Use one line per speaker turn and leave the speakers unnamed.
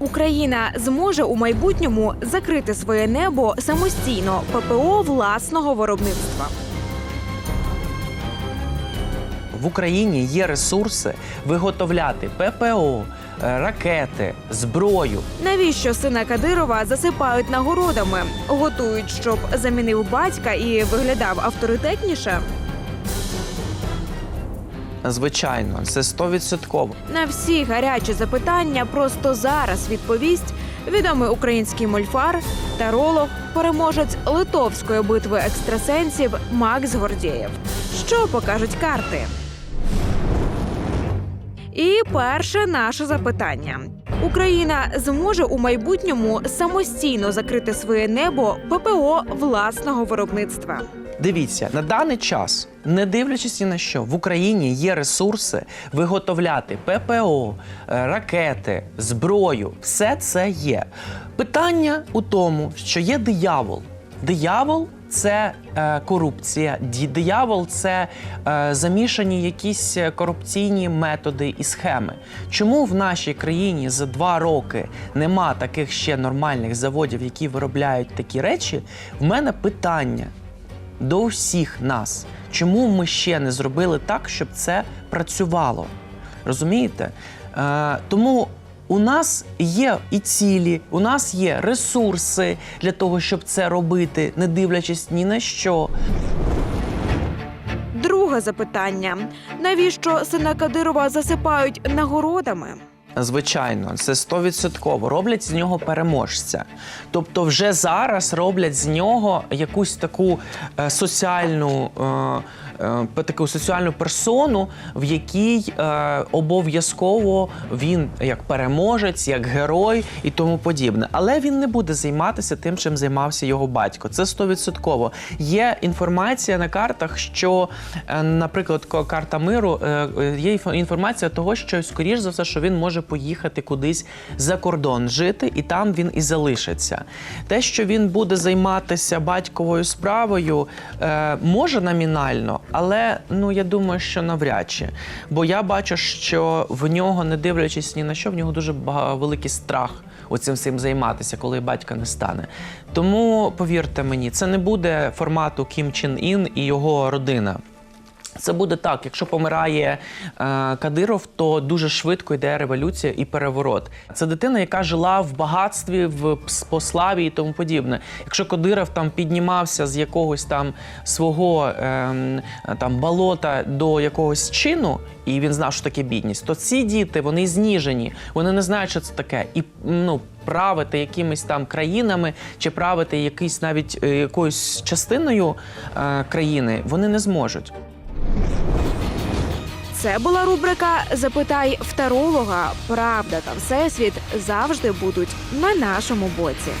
Україна зможе у майбутньому закрити своє небо самостійно ППО власного виробництва.
В Україні є ресурси виготовляти ППО, ракети, зброю.
Навіщо сина Кадирова засипають нагородами? Готують, щоб замінив батька і виглядав авторитетніше?
Звичайно, це стовідсотково.
На всі гарячі запитання просто зараз відповість відомий український мольфар, таролог, переможець литовської битви екстрасенсів Макс Гордєєв. Що покажуть карти? І перше наше запитання: Україна зможе у майбутньому самостійно закрити своє небо ППО власного виробництва.
Дивіться, на даний час, не дивлячись ні на що, в Україні є ресурси виготовляти ППО, е, ракети, зброю. Все це є. Питання у тому, що є диявол. Диявол це е, корупція, диявол це е, замішані якісь корупційні методи і схеми. Чому в нашій країні за два роки нема таких ще нормальних заводів, які виробляють такі речі? В мене питання до всіх нас. Чому ми ще не зробили так, щоб це працювало? Розумієте? Е, тому у нас є і цілі, у нас є ресурси для того, щоб це робити, не дивлячись ні на що.
Друге запитання: навіщо сина Кадирова засипають нагородами?
Звичайно, це стовідсотково роблять з нього переможця. Тобто, вже зараз роблять з нього якусь таку е, соціальну, е, таку соціальну персону, в якій е, обов'язково він як переможець, як герой і тому подібне. Але він не буде займатися тим, чим займався його батько. Це стовідсотково. Є інформація на картах, що, е, наприклад, карта миру, е, е, є інфо- інформація того, що скоріш за все, що він може поїхати кудись за кордон жити, і там він і залишиться. Те, що він буде займатися батьковою справою, е, може номінально, але ну я думаю, що навряд чи. Бо я бачу, що в нього, не дивлячись ні на що, в нього дуже великий страх оцим всім займатися, коли батька не стане. Тому повірте мені, це не буде формату Кім Чен Ін і його родина. Це буде так, якщо помирає е, Кадиров, то дуже швидко йде революція і переворот. Це дитина, яка жила в багатстві, в пс- по славі і тому подібне. Якщо Кадиров там піднімався з якогось там свого ем, там болота до якогось чину, і він знав, що таке бідність, то ці діти вони зніжені, вони не знають, що це таке. І ну. Правити якимись там країнами чи правити якийсь навіть е, якоюсь частиною е, країни вони не зможуть.
Це була рубрика Запитай второлога. Правда та всесвіт завжди будуть на нашому боці.